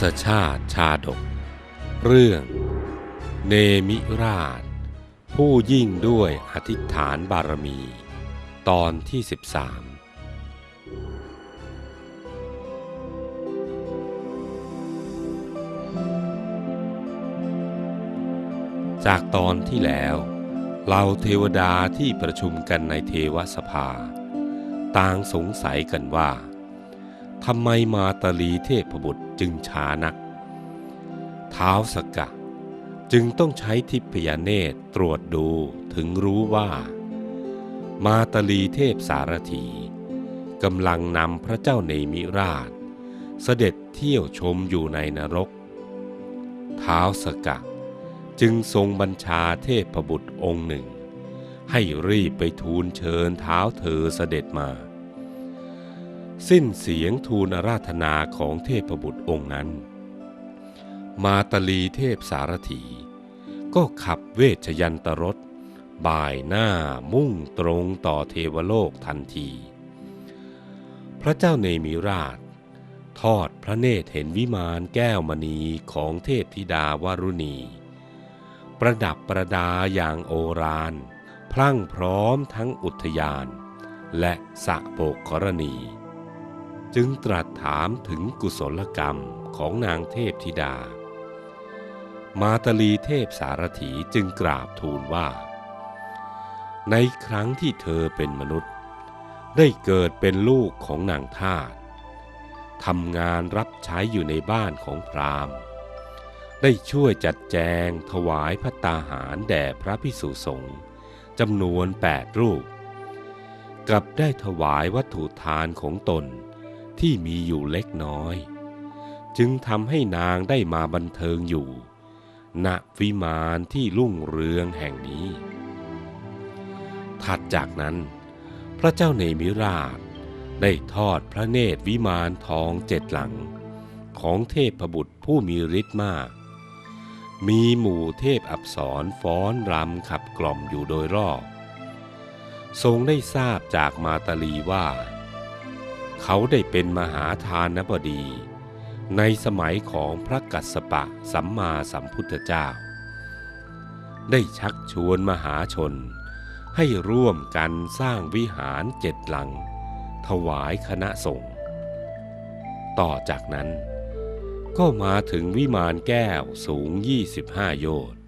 ศชาติชาดก เรื่อง เนมิราช ผู้ยิ่งด้วยอธิษฐานบารมี ตอนที่ 13 จากตอนที่แล้วเราเทวดาที่ประชุมกันในเทวสภา ต่างสงสัยกันว่า ทำไมมาตาลีเทพบุตรจึงช้านัก เท้าสกะ จึงต้องใช้ทิพยเนตรตรวจดูถึงรู้ว่า มาตาลีเทพสารถีกำลังนำพระเจ้าเนมิราช เสด็จเที่ยวชมอยู่ในนรก เท้าสกะจึงทรงบัญชาเทพบุตรองค์หนึ่ง ให้รีบไปทูลเชิญเท้าเธอเสด็จมา สิ้นเสียงทูลอาราธนาของเทพบุตรองค์นั้น มาตาลีเทพสารถี ก็ขับเวชยันตรถ บ่ายหน้ามุ่งตรงต่อเทวโลกทันที พระเจ้าเนมิราช ทอดพระเนตรเห็นวิมานแก้วมณีของเทพธิดาวารุณี ประดับประดาอย่างโอรานพลั่งพร้อมทั้งอุทยาน และสะโบกกรณี จึงตรัสถามถึงกุศลกรรมของนางเทพธิดา มาตาลีเทพสารถีจึงกราบทูลว่า ในครั้งที่เธอเป็นมนุษย์ ได้เกิดเป็นลูกของนางทาสทำงานรับใช้อยู่ในบ้านของพราหมณ์ ได้ช่วยจัดแจงถวายพระตาหารแด่พระพิสุสงฆ์จำนวนแปดรูป กับได้ถวายวัตถุทานของตน ที่มีอยู่เล็กน้อย จึงทำให้นางได้มาบันเทิงอยู่ณวิมานที่รุ่งเรืองแห่งนี้ ถัดจากนั้น พระเจ้าเนมิราชได้ทอดพระเนตรวิมานทองเจ็ดหลัง ของเทพบุตรผู้มีฤทธิ์มาก มีหมู่เทพอับสรฟ้อนรำขับกล่อมอยู่โดยรอบ ทรงได้ทราบจากมาตาลีว่า เขาได้เป็นมหาทานบดี ในสมัยของพระกัสสปะสัมมาสัมพุทธเจ้า ได้ชักชวนมหาชน ให้ร่วมกันสร้างวิหารเจ็ดหลัง ถวายคณะสงฆ์ต่อจากนั้น ก็มาถึงวิมานแก้วสูง 25 โยชน์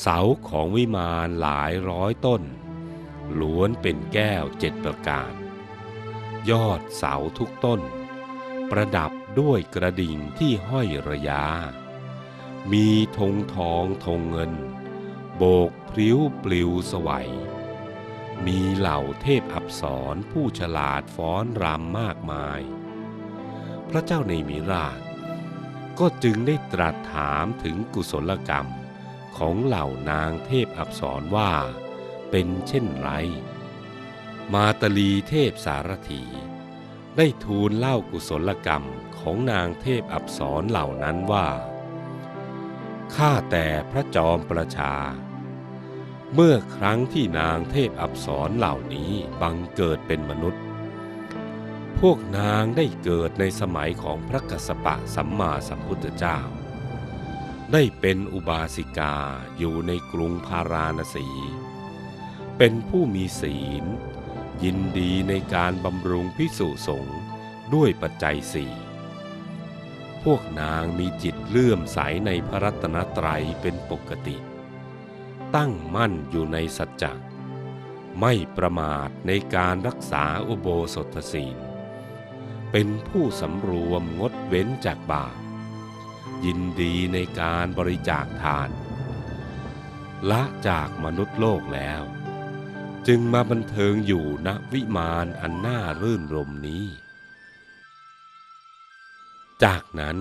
เสาของวิมานหลายร้อยต้นล้วนเป็นแก้วเจ็ดประการ ยอดเสาทุกต้น ประดับด้วยกระดิ่งที่ห้อยระยา มีธงทองธงเงิน โบกพริ้วปลิวสวัย มีเหล่าเทพอับสรผู้ฉลาดฟ้อนรำมากมาย พระเจ้าในมิราช ก็จึงได้ตรัสถามถึงกุศลกรรมของเหล่านางเทพอับสรว่าเป็นเช่นไร มาตลีเทพสารถี ได้ทูลเล่ากุศลกรรมของนางเทพอับสรเหล่านั้นว่า ข้าแต่พระจอมประชา เมื่อครั้งที่นางเทพอับสรเหล่านี้บังเกิดเป็นมนุษย์ พวกนางได้เกิดในสมัยของพระกัสสปะสัมมาสัมพุทธเจ้า ได้เป็นอุบาสิกาอยู่ในกรุงพาราณสี เป็นผู้มีศีล ยินดีในการบำรุงพิสุสงฆ์ด้วยปัจจัยสี่พวกนางมีจิตเลื่อมใสในพระรัตนตรัยเป็นปกติ ตั้งมั่นอยู่ในสัจจะไม่ประมาทในการรักษาอุโบสถศีล เป็นผู้สำรวมงดเว้นจากบาป ยินดีในการบริจาคทาน ละจากมนุษย์โลกแล้ว จึงมาบันเทิงอยู่ณวิมานอันน่ารื่นรมนี้ จากนั้น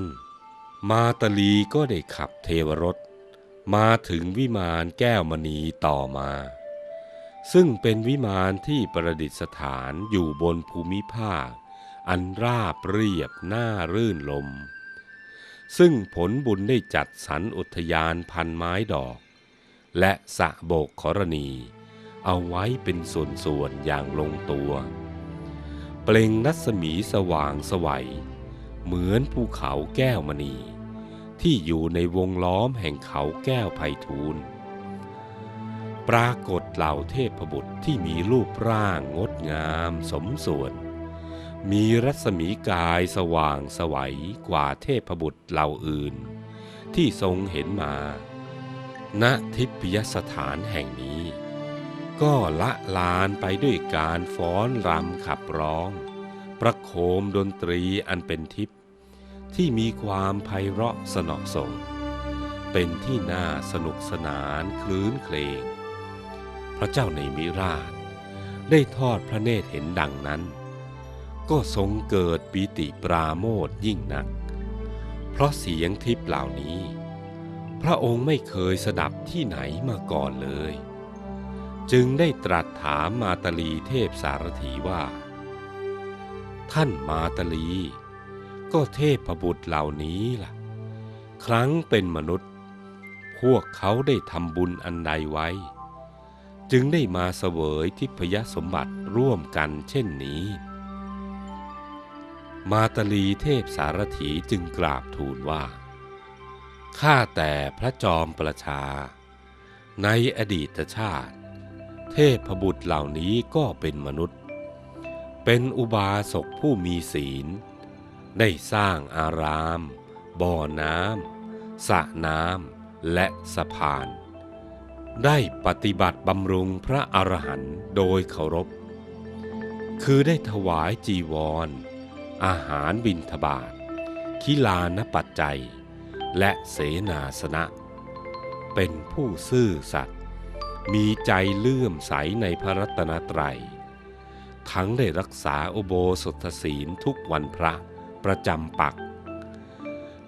มาตลีก็ได้ขับเทวรถ มาถึงวิมานแก้วมณีต่อมา ซึ่งเป็นวิมานที่ประดิษฐานอยู่บนภูมิภาค อันราบเรียบน่ารื่นลม ซึ่งผลบุญได้จัดสรรอุทยานพันไม้ดอก และสะโบกขรณี เอาไว้เป็นส่วนๆอย่างลงตัว เปล่งรัศมีสว่างสวัย เหมือนภูเขาแก้วมณี ที่อยู่ในวงล้อมแห่งเขาแก้วไพฑูรย์ปรากฏเหล่าเทพบุตรที่มีรูปร่างงดงามสมส่วน มีรัศมีกายสว่างสวัยกว่าเทพบุตรเหล่าอื่น ที่ทรงเห็นมา ณทิพยสถานแห่งนี้ ก็ละลานไปด้วยการฟ้อนรำขับร้อง ประโคมดนตรีอันเป็นทิพย์ที่มีความไพเราะสนอสงเป็นที่น่าสนุกสนานคลื้นเคลงพระเจ้าในมิราช ได้ทอดพระเนตรเห็นดังนั้น ก็ทรงเกิดปีติปราโมทย์ยิ่งนัก เพราะเสียงทิพย์เหล่านี้ พระองค์ไม่เคยสดับที่ไหนมาก่อนเลย จึงได้ตรัสถามมาตลีเทพสารถีว่า ท่านมาตลี ก็เทพบุตรเหล่านี้ล่ะ ครั้งเป็นมนุษย์ พวกเขาได้ทำบุญอันใดไว้ จึงได้มาเสวยทิพยสมบัติร่วมกันเช่นนี้ มาตลีเทพสารถีจึงกราบทูลว่าข้าแต่พระจอมประชา ในอดีตชาติ เทพบุตรเหล่านี้ก็เป็นมนุษย์ เป็นอุบาสกผู้มีศีล ได้สร้างอาราม บ่อน้ำสระน้ำและสะพาน ได้ปฏิบัติบำรุงพระอรหันต์โดยเคารพ คือได้ถวายจีวร อาหารบิณฑบาตคิลานปัจจัย และเสนาสนะ เป็นผู้ซื่อสัตย์ มีใจเลื่อมใสในพระรัตนตรัย ทั้งได้รักษาอุโบสถศีลทุกวันพระประจำปัก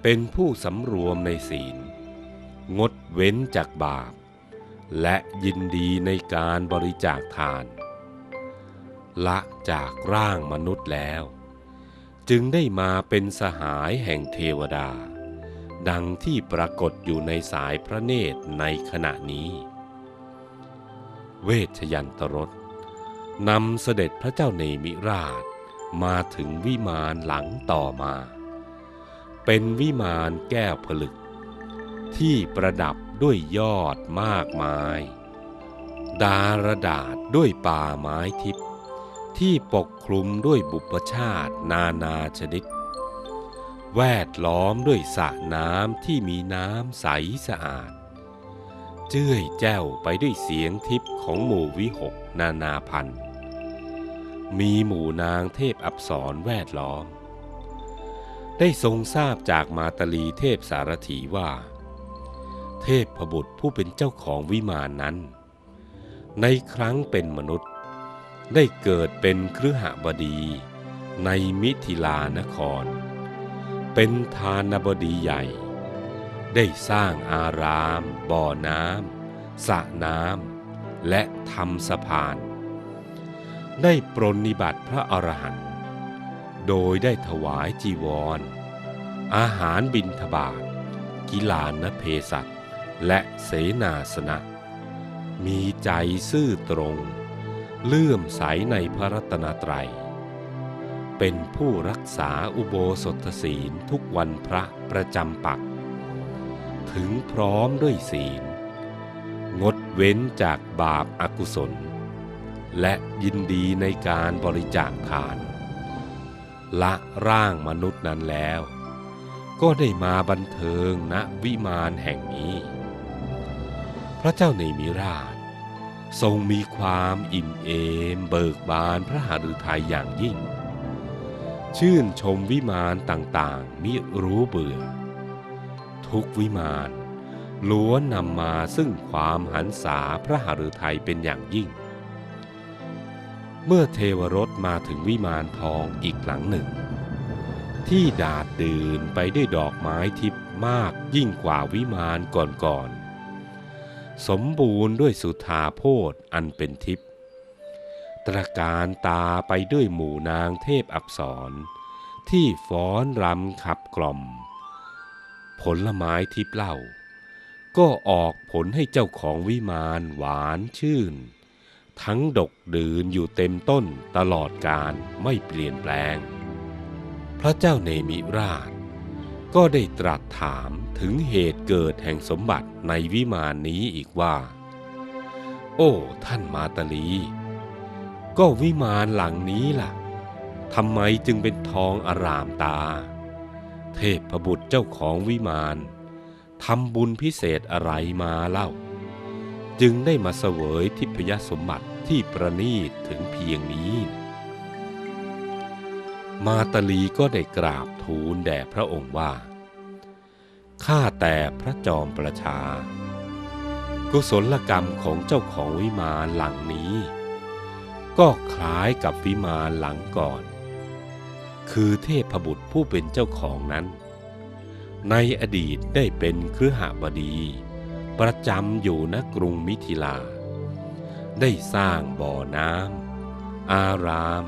เป็นผู้สำรวมในศีล งดเว้นจากบาป และยินดีในการบริจาคทาน ละจากร่างมนุษย์แล้ว จึงได้มาเป็นสหายแห่งเทวดา ดังที่ปรากฏอยู่ในสายพระเนตรในขณะนี้ เวชยันตรสนำเสด็จพระเจ้าเนมิราชมาถึงวิมานหลังต่อมา เป็นวิมานแก้วผลึก ที่ประดับด้วยยอดมากมาย ดารดาษด้วยป่าไม้ทิพย์ที่ปกคลุมด้วยบุปชาตินานาชนิด แวดล้อมด้วยสระน้ำที่มีน้ำใสสะอาด เจ้ยแจ้วไปด้วยเสียงทิพย์ของหมู่วิหกนานาพันธ์มีหมู่นางเทพอับสรแวดล้อม ได้ทรงทราบจากมาตลีเทพสารถีว่า เทพพบุตรผู้เป็นเจ้าของวิมานนั้น ในครั้งเป็นมนุษย์ ได้เกิดเป็นครหบดีในมิถิลานคร เป็นทานบดีใหญ่ ได้สร้างอาราม บ่อน้ำสระน้ำและทำสะพาน ได้ปรนนิบัติพระอรหันต์โดยได้ถวายจีวร อาหารบิณฑบาตกิลานเพสัตและเสนาสนะ มีใจซื่อตรง เลื่อมใสในพระรัตนตรัย เป็นผู้รักษาอุโบสถศีลทุกวันพระประจำปัก ถึงพร้อมด้วยศีล งดเว้นจากบาปอากุศล และยินดีในการบริจาคทาน ละร่างมนุษย์นั้นแล้ว ก็ได้มาบันเทิงณวิมานแห่งนี้ พระเจ้าในมิราช ทรงมีความอิ่มเอมเบิกบานพระหฤทัยอย่างยิ่ง ชื่นชมวิมานต่างๆมิรู้เบื่อ ทุกวิมานล้วนนำมาซึ่งความหันษาพระหฤทัยเป็นอย่างยิ่ง เมื่อเทวรถมาถึงวิมานทองอีกหลังหนึ่ง ที่ดาดดื่นไปด้วยดอกไม้ทิพย์มากยิ่งกว่าวิมานก่อนๆ สมบูรณ์ด้วยสุธาโพธอันเป็นทิพย์ตระการตาไปด้วยหมู่นางเทพอักษร ที่ฟ้อนรำขับกล่อม ผลไม้ทิพเล่า ก็ออกผลให้เจ้าของวิมานหวานชื่น ทั้งดกดื่นอยู่เต็มต้นตลอดการไม่เปลี่ยนแปลง พระเจ้าเนมิราช ก็ได้ตรัสถามถึงเหตุเกิดแห่งสมบัติในวิมานนี้อีกว่า โอ้ท่านมาตาลี ก็วิมานหลังนี้ล่ะทำไมจึงเป็นทองอารามตา เทพบุตรเจ้าของวิมานทำบุญพิเศษอะไรมาเล่า จึงได้มาเสวยทิพยสมบัติที่ประณีตถึงเพียงนี้ มาตลีก็ได้กราบทูลแด่พระองค์ว่า ข้าแต่พระจอมประชา กุศลกรรมของเจ้าของวิมานหลังนี้ ก็คล้ายกับวิมานหลังก่อน คือเทพบุตรผู้เป็นเจ้าของนั้น ในอดีตได้เป็นเครือหบดี ประจำอยู่ณกรุงมิถิลา ได้สร้างบ่อน้ำอาราม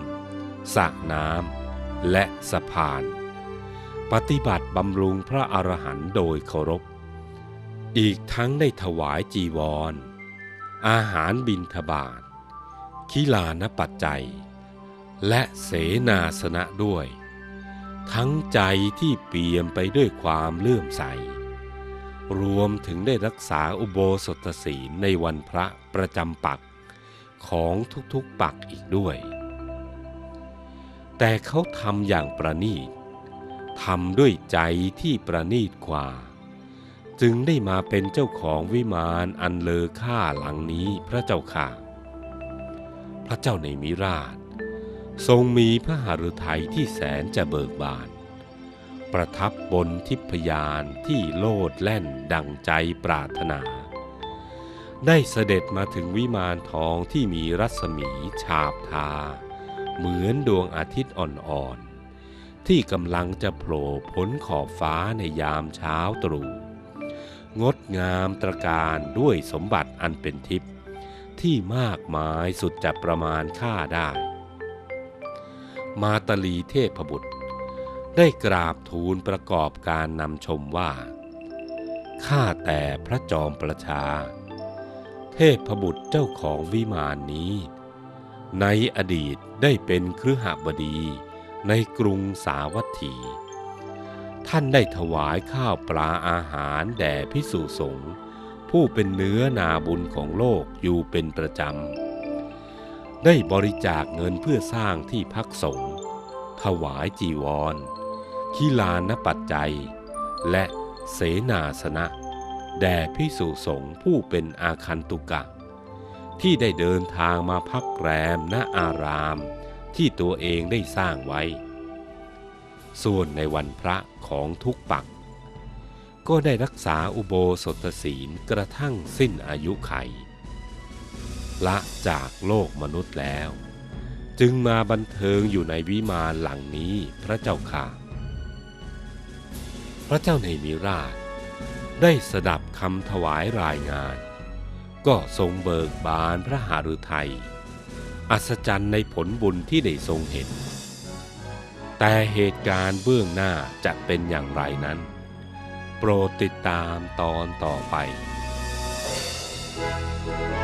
สระน้ำและสะพาน ปฏิบัติบำรุงพระอรหันต์โดยเคารพ อีกทั้งได้ถวายจีวรอาหารบิณฑบาตคิลานปัจจัย และเสนาสนะด้วย ทั้งใจที่เปี่ยมไปด้วยความเลื่อมใส รวมถึงได้รักษาอุโบสถศีลในวันพระประจำปักของทุกๆปักอีกด้วย แต่เขาทำอย่างประณีตทำด้วยใจที่ประณีตกว่า จึงได้มาเป็นเจ้าของวิมานอันเลอค่าหลังนี้พระเจ้าค่ะ พระเจ้าในมิราช ทรงมีพระหฤทัยที่แสนจะเบิกบาน ประทับบนทิพยานที่โลดแล่นดังใจปรารถนา ได้เสด็จมาถึงวิมานทองที่มีรัศมีฉาบทา เหมือนดวงอาทิตย์อ่อนๆ ที่กำลังจะโผล่พ้นขอบฟ้าในยามเช้าตรู่งดงามตระการด้วยสมบัติอันเป็นทิพย์ที่มากมายสุดจะประมาณค่าได้ มาตลีเทพบุตร ได้กราบทูลประกอบการนำชมว่า ข้าแต่พระจอมประชา เทพบุตรเจ้าของวิมานนี้ ในอดีตได้เป็นครือหบดีในกรุงสาวัตถี ท่านได้ถวายข้าวปลาอาหารแด่พิสุสงฆ์ผู้เป็นเนื้อนาบุญของโลกอยู่เป็นประจำ ได้บริจาคเงินเพื่อสร้างที่พักสงฆ์ถวายจีวรขีลานปัจจัย และเสนาสนะ แด่พิสุสงฆ์ผู้เป็นอาคันตุกะ ที่ได้เดินทางมาพักแรมณอารามที่ตัวเองได้สร้างไว้ ส่วนในวันพระของทุกปัก ก็ได้รักษาอุโบสถศีลกระทั่งสิ้นอายุไข ละจากโลกมนุษย์แล้ว จึงมาบันเทิงอยู่ในวิมานหลังนี้พระเจ้าค่ะ พระเจ้าในมิราช ได้สดับคำถวายรายงาน ก็ทรงเบิกบานพระหฤทัยอัศจรรย์ในผลบุญที่ได้ทรงเห็น แต่เหตุการณ์เบื้องหน้าจะเป็นอย่างไรนั้น โปรดติดตามตอนต่อไป Thank